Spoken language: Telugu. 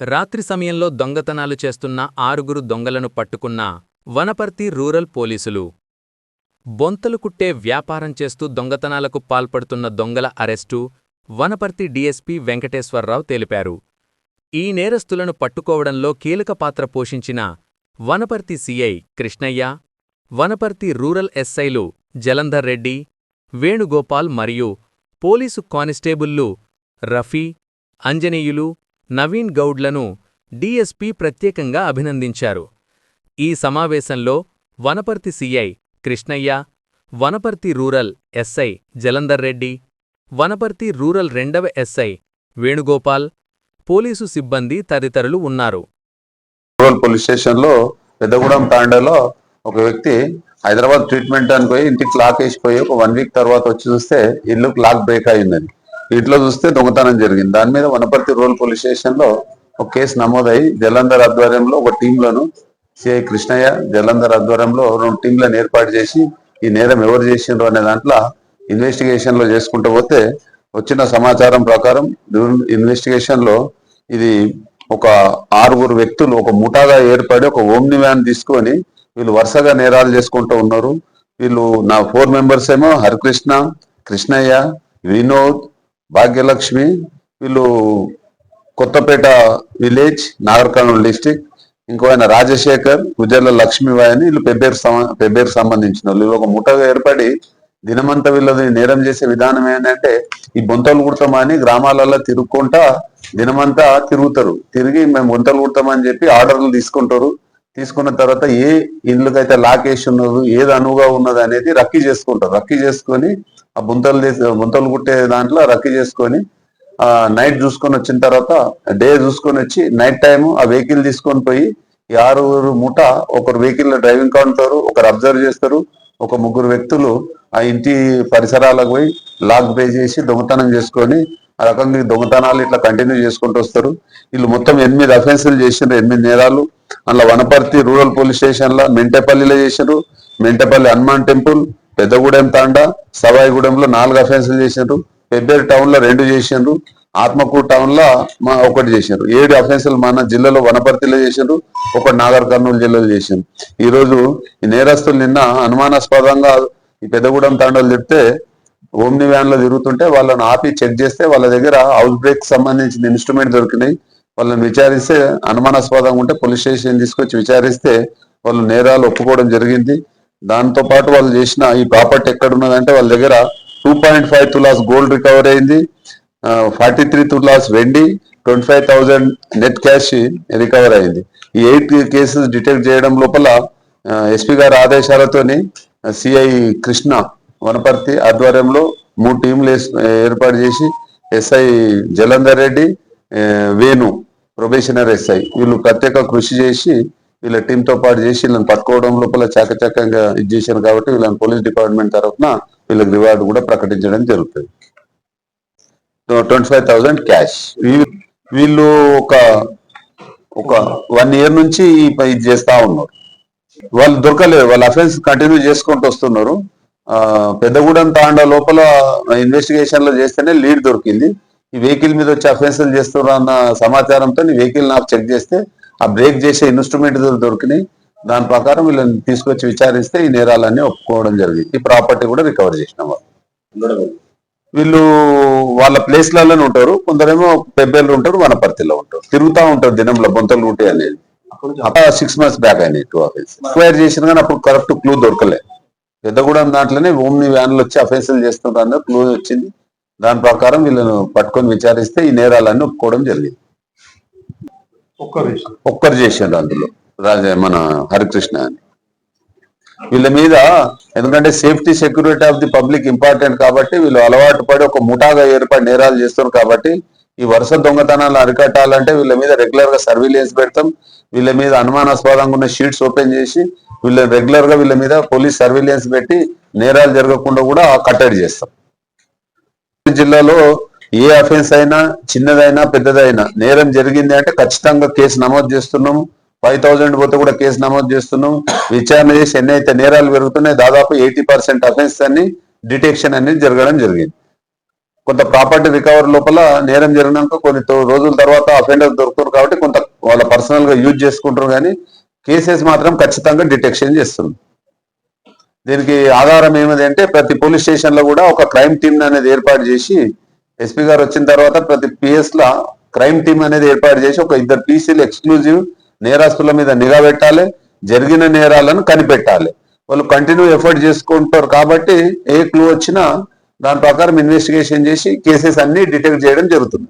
రాత్రి సమయంలో దొంగతనాలు చేస్తున్న ఆరుగురు దొంగలను పట్టుకున్న వనపర్తి రూరల్ పోలీసులు. బొంతలు కుట్టే వ్యాపారం చేస్తూ దొంగతనాలకు పాల్పడుతున్న దొంగల అరెస్టు వనపర్తి డీఎస్పీ వెంకటేశ్వరరావు తెలిపారు. ఈ నేరస్తులను పట్టుకోవడంలో కీలక పాత్ర పోషించిన Wanaparthy C I Krishnaiah Wanaparthy rural ఎస్ఐలు జలంధర్ రెడ్డి వేణుగోపాల్ మరియు పోలీసు కానిస్టేబుల్లు రఫీ అంజనేయులు నవీన్ గౌడ్లను డీఎస్పీ ప్రత్యేకంగా అభినందించారు. ఈ సమావేశంలో Wanaparthy C I Krishnaiah Wanaparthy rural S I Jalandhar Reddy Wanaparthy rural రెండవ ఎస్ఐ వేణుగోపాల్ పోలీసు సిబ్బంది తదితరులు ఉన్నారు. రూరల్ పోలీస్ స్టేషన్లో పెద్దగూడెం తాండాలో ఒక వ్యక్తి హైదరాబాద్ ట్రీట్మెంట్ అని పోయి ఇంటికి లాక్ వేసిపోయి ఒక వన్ వీక్ తర్వాత వచ్చి చూస్తే ఇల్లు లాక్ బ్రేక్ అయిందని ఇంట్లో చూస్తే దొంగతనం జరిగింది. దాని మీద వనపర్తి రూరల్ పోలీస్ స్టేషన్లో ఒక కేసు నమోదై జలంధర్ ఆధ్వర్యంలో ఒక టీంలను సిఐ కృష్ణయ్య జలంధర్ ఆధ్వర్యంలో రెండు టీంలను ఏర్పాటు చేసి ఈ నేరం ఎవరు చేసిండ్రు అనే దాంట్లో ఇన్వెస్టిగేషన్లో చేసుకుంటూ పోతే వచ్చిన సమాచారం ప్రకారం ఇన్వెస్టిగేషన్లో ఇది ఒక ఆరుగురు వ్యక్తులు ఒక ముఠాగా ఏర్పడి ఒక ఓమ్ని వ్యాన్ తీసుకొని వీళ్ళు వరుసగా నేరాలు చేసుకుంటూ ఉన్నారు. వీళ్ళు నా ఫోర్ మెంబర్స్ ఏమో హరికృష్ణ కృష్ణయ్య వినోద్ భాగ్యలక్ష్మి వీళ్ళు కొత్తపేట విలేజ్ నాగర్ డిస్టిక్ ఇంకో ఆయన రాజశేఖర్ గుజర్ల లక్ష్మీబాయి అని వీళ్ళు పెబ్బేరు పెబ్బేరు సంబంధించిన వాళ్ళు. వీళ్ళు ఒక ముఠగా ఏర్పడి దినమంతా వీళ్ళది నేరం చేసే విధానం ఏంటంటే ఈ బొంతలు కుడతామని గ్రామాలలో తిరుగుకుంటా దినమంతా తిరుగుతారు. తిరిగి మేము బొంతలు కుడతామని చెప్పి ఆర్డర్లు తీసుకుంటారు. తీసుకున్న తర్వాత ఏ ఇండ్లకైతే లాక్ వేసి ఉన్నది ఏది అనువుగా ఉన్నది అనేది రక్కీ చేసుకుంటారు. రక్కీ చేసుకొని ఆ బుంతలు తీసి- బుంతలు కుట్టే దాంట్లో రక్కీ చేసుకొని ఆ నైట్ చూసుకొని వచ్చిన తర్వాత డే చూసుకొని వచ్చి నైట్ టైం ఆ వెహికల్ తీసుకొని పోయి ఈ ఆరుగురు ముఠ ఒకరు వెహికల్ డ్రైవింగ్ కౌంటారు ఒకరు అబ్జర్వ్ చేస్తారు. ఒక ముగ్గురు వ్యక్తులు ఆ ఇంటి పరిసరాలకు పోయి లాక్ పే చేసి దొంగతనం చేసుకొని ఆ రకంగా దొంగతనాలు ఇట్లా కంటిన్యూ చేసుకుంటూ వస్తారు. వీళ్ళు మొత్తం ఎనిమిది అఫెన్సులు చేసిండ్రు ఎనిమిది నేరాలు. అందులో వనపర్తి రూరల్ పోలీస్ స్టేషన్లో మెంటపల్లిలో చేసిండ్రు మెంటపల్లి హనుమాన్ టెంపుల్ పెద్దగూడెం తాండా సవాయిగూడెంలో నాలుగు అఫెన్సులు చేసిండ్రు పెబ్బేరు టౌన్లో రెండు చేసిండ్రు ఆత్మకూరు టౌన్లో మా ఒకటి చేశారు ఏడు అఫెన్సులు మన జిల్లాలో వనపర్తిలో చేసిండ్రు ఒకటి నాగర్ కర్నూలు జిల్లాలో చేసిండ్రు ఈ రోజు ఈ నేరస్తులు నిన్న అనుమానాస్పదంగా ఈ పెద్దగూడెం తాండాలు చెప్తే ఓమ్ని వ్యాన్లో తిరుగుతుంటే వాళ్ళని ఆపి చెక్ చేస్తే వాళ్ళ దగ్గర హౌస్ బ్రేక్ సంబంధించిన ఇన్స్ట్రుమెంట్ దొరికినాయి. వాళ్ళని విచారిస్తే అనుమానాస్పదంగా ఉంటే పోలీస్ స్టేషన్ తీసుకొచ్చి విచారిస్తే వాళ్ళు నేరాలు ఒప్పుకోవడం జరిగింది. దాంతో పాటు వాళ్ళు చేసిన ఈ ప్రాపర్టీ ఎక్కడ ఉన్నదంటే వాళ్ళ దగ్గర two point five tolas gold recover అయింది. ఫార్టీ త్రీ తులాస్ వెండి twenty five thousand net cash recover అయింది. ఈ ఎయిట్ కేసెస్ డిటెక్ట్ చేయడం లోపల ఎస్పీ గారి ఆదేశాలతోని సిఐ కృష్ణ వనపర్తి ఆధ్వర్యంలో మూడు టీంలు ఏర్పాటు చేసి S I Jalandhar Reddy Venu probationer S I వీళ్ళు ప్రత్యేక కృషి చేసి వీళ్ళ టీమ్తో పాటు చేసి వీళ్ళని పట్టుకోవడం లోపల చాకచక్యంగా ఇది చేశారు కాబట్టి వీళ్ళని పోలీస్ డిపార్ట్మెంట్ తరఫున వీళ్ళకి రివార్డు కూడా ప్రకటించడం జరుగుతుంది. ట్వంటీ ఫైవ్ థౌసండ్ క్యాష్ వీళ్ళు ఒక ఒక వన్ ఇయర్ నుంచి ఇది చేస్తా ఉన్నారు. వాళ్ళు దొరకలేదు. వాళ్ళ అఫెన్స్ కంటిన్యూ చేసుకుంటూ వస్తున్నారు. పెద్దగూడెం తాండా లోపల ఇన్వెస్టిగేషన్లో చేస్తేనే లీడ్ దొరికింది. ఈ వెహికల్ మీద వచ్చి అఫెన్సులు చేస్తున్నారు అన్న సమాచారంతో ఈ వెహికల్ నాకు చెక్ చేస్తే ఆ బ్రేక్ చేసే ఇన్స్ట్రుమెంట్ దొరికినాయి. దాని ప్రకారం వీళ్ళని తీసుకొచ్చి విచారిస్తే ఈ నేరాలన్నీ ఒప్పుకోవడం జరిగింది. ఈ ప్రాపర్టీ కూడా రికవర్ చేసిన వాళ్ళు. వీళ్ళు వాళ్ళ ప్లేస్లలోనే ఉంటారు. కొందరేమో పెబ్బేళ్ళు ఉంటారు వనపర్తిలో ఉంటారు. తిరుగుతా ఉంటారు దినంలో బొంతలు ఉంటాయి అనేది. సిక్స్ మంత్స్ బ్యాక్ అయినాయి టూ అఫెన్స్ ఎక్వైర్ చేసిన కానీ అప్పుడు కరెక్ట్ క్లూ దొరకలే. పెద్దగూడెం దాంట్లోనే ఓమ్ని వ్యాన్లు వచ్చి అఫెన్సులు చేస్తున్నారు క్లూ వచ్చింది. దాని ప్రకారం వీళ్ళను పట్టుకొని విచారిస్తే ఈ నేరాలన్నీ ఒప్పుకోవడం జరిగింది. ఒక్కరు చేసిండు అందులో. రాజ మన హరికృష్ణ అని. వీళ్ళ మీద ఎందుకంటే safety security of the public important కాబట్టి వీళ్ళు అలవాటు పడి ఒక ముఠాగా ఏర్పడి నేరాలు చేస్తారు కాబట్టి ఈ వరుస దొంగతనాలు అరికట్టాలంటే వీళ్ళ మీద రెగ్యులర్గా సర్వీలెన్స్ పెడతాం. వీళ్ళ మీద అనుమానాస్పదంగా ఉన్న షీట్స్ ఓపెన్ చేసి వీళ్ళ రెగ్యులర్గా వీళ్ళ మీద పోలీస్ సర్వీలెన్స్ పెట్టి నేరాలు జరగకుండా కూడా కట్టడి చేస్తాం. జిల్లాలో ఏ అఫెన్స్ అయినా చిన్నదైనా పెద్దదైనా నేరం జరిగింది అంటే ఖచ్చితంగా కేసు నమోదు చేస్తున్నాము ఫైవ్ థౌజండ్ పోతే కూడా కేసు నమోదు చేస్తున్నాం. విచారణ చేసి ఎన్ని అయితే నేరాలు పెరుగుతున్నాయి దాదాపు ఎయిటీ పర్సెంట్ అఫెన్స్ అని డిటెక్షన్ అనేది జరగడం జరిగింది. కొంత ప్రాపర్టీ రికవరీ లోపల నేరం జరిగినాక కొన్ని రోజుల తర్వాత అఫెండర్ దొరుకుతారు కాబట్టి కొంత వాళ్ళ పర్సనల్గా యూజ్ చేసుకుంటారు కానీ కేసెస్ మాత్రం ఖచ్చితంగా డిటెక్షన్ చేస్తుంది దీనికి ఆధారం ఏమిది అంటే ప్రతి పోలీస్ స్టేషన్లో కూడా ఒక క్రైమ్ టీమ్ అనేది ఏర్పాటు చేసి ఎస్పీ గారు వచ్చిన తర్వాత ప్రతి పిఎస్ లా క్రైమ్ టీమ్ అనేది ఏర్పాటు చేసి ఒక ఇద్దరు పీసీలు ఎక్స్క్లూజివ్ నేరస్తుల మీద నిఘా పెట్టాలి జరిగిన నేరాలను కనిపెట్టాలి. వాళ్ళు కంటిన్యూ ఎఫర్ట్ చేసుకుంటారు కాబట్టి ఏ క్లూ వచ్చినా దాని ప్రకారం ఇన్వెస్టిగేషన్ చేసి కేసెస్ అన్ని డిటెక్ట్ చేయడం జరుగుతుంది.